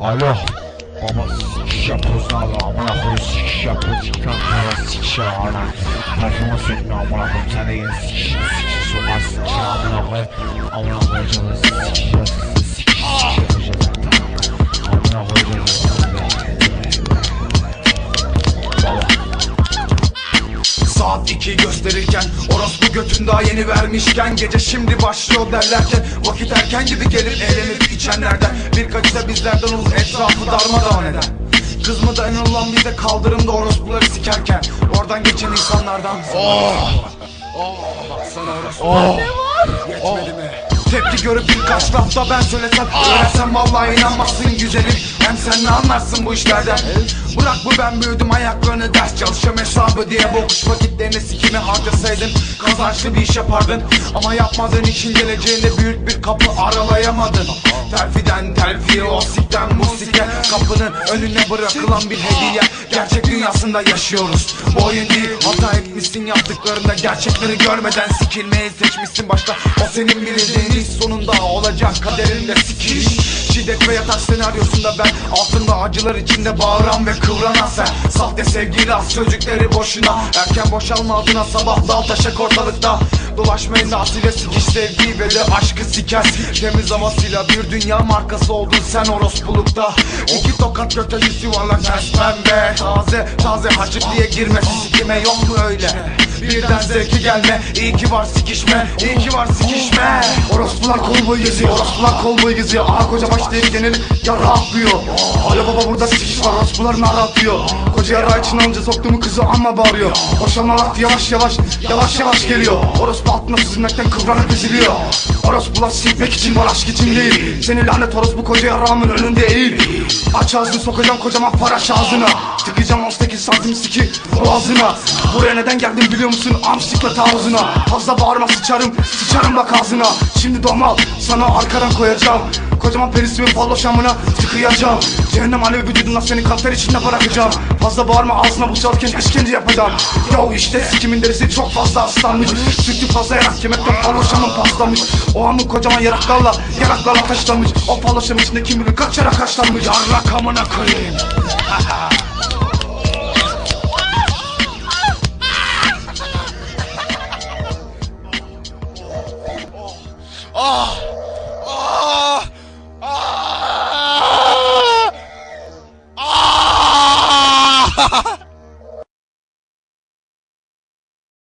Alo. Baba sikiş yapıyoruz abi amına koyuyoruz sikiş yapıyoruz. İki tane kara sikiş ana Parfuma sökme amına koyayım. Sen de yine sikiş sikiş sokar sikiş amına koyayım. Amına koyacağız sikiş sikiş 2 gösterirken Orospu götün daha yeni vermişken Gece şimdi başlıyor derlerken Vakit erken gibi gelir eğlenip içenlerden. Birkaçı da bizlerden olur etrafı darmadağın eden. Kız mı dayanılan bize kaldırımda orospuları sikerken. Oradan geçen insanlardan. Oh! Baksana orospu. Yetmedi mi? Tepki görüp birkaç lafta ben söylesem Öğrensem vallahi inanmazsın güzelim. Hem sen ne anlarsın bu işlerden? Bırak bu ben büyüdüm ayaklarını ders çalışıyorum hesabı diye Bokuş vakitlerini sikimi harcasaydın Kazançlı bir iş yapardın Ama yapmadığın için geleceğinde büyük aralayamadın Terfiden terfiye o sikten musike. Kapının önüne bırakılan bir hediye. Gerçek dünyasında yaşıyoruz. Bu oyun değil hata etmişsin yaptıklarında Gerçekleri görmeden sikilmeyi seçmişsin başta. O senin bildiğin sonunda olacak kaderinde sikiliş Şiddet ve yatak senaryosunda ben. Altında acılar içinde bağıran ve kıvranan sen. Sahte sevgi az sözcükleri boşuna. Erken boşalma adına sabah dal taşak ortalıkta. Dolaşmayın asile sikiş sevgi ve de aşkı siker. Temiz havasıyla bir dünya markası oldun sen orospulukta İki tokat göte yüz yuvarlak ters pembe. Taze taze haçık diye girmesi sikime yok mu öyle? Birden zevki gelme. İyi ki var sikişme. İyi ki var sikişme. Orospular kol boyu geziyor Orospular kol boyu geziyor. Aha koca baş genel yara atlıyor Alo baba burada sikiş var Orospular nara atıyor. Koca yara için alınca soktuğumu kızı amma bağırıyor. Boşanma vakti yavaş yavaş Yavaş yavaş geliyor. Orospu altına süzülmekten kıvranıp eziliyor. Orospular sikmek için var aşk için değil. Seni lanet orospu koca yaramın önünde eğil Aç ağzını sokacağım kocaman paraş ağzına. Tıkacağım 18 santim siki boğazına. Buraya neden geldim biliyor musun? Amsiklet ağzına Fazla bağırma sıçarım sıçarım bak ağzına. Şimdi domal sana arkadan koyacağım. Kocaman penisimi falloşamına tıkayacağım. Cehennem alevi vücuduna seni kanter içinde bırakacağım Fazla bağırma ağzına boşaltırken işkence yapacağım. Yo işte sikimin derisi çok fazla ıslanmış Sütü fazla yarak yemekten falloşamın paslamış O amın kocaman yaraklarla yaraklarla taşlanmış. O falloşamın içinde kim bilir kaç yarak Come on, Colin. oh. Ah.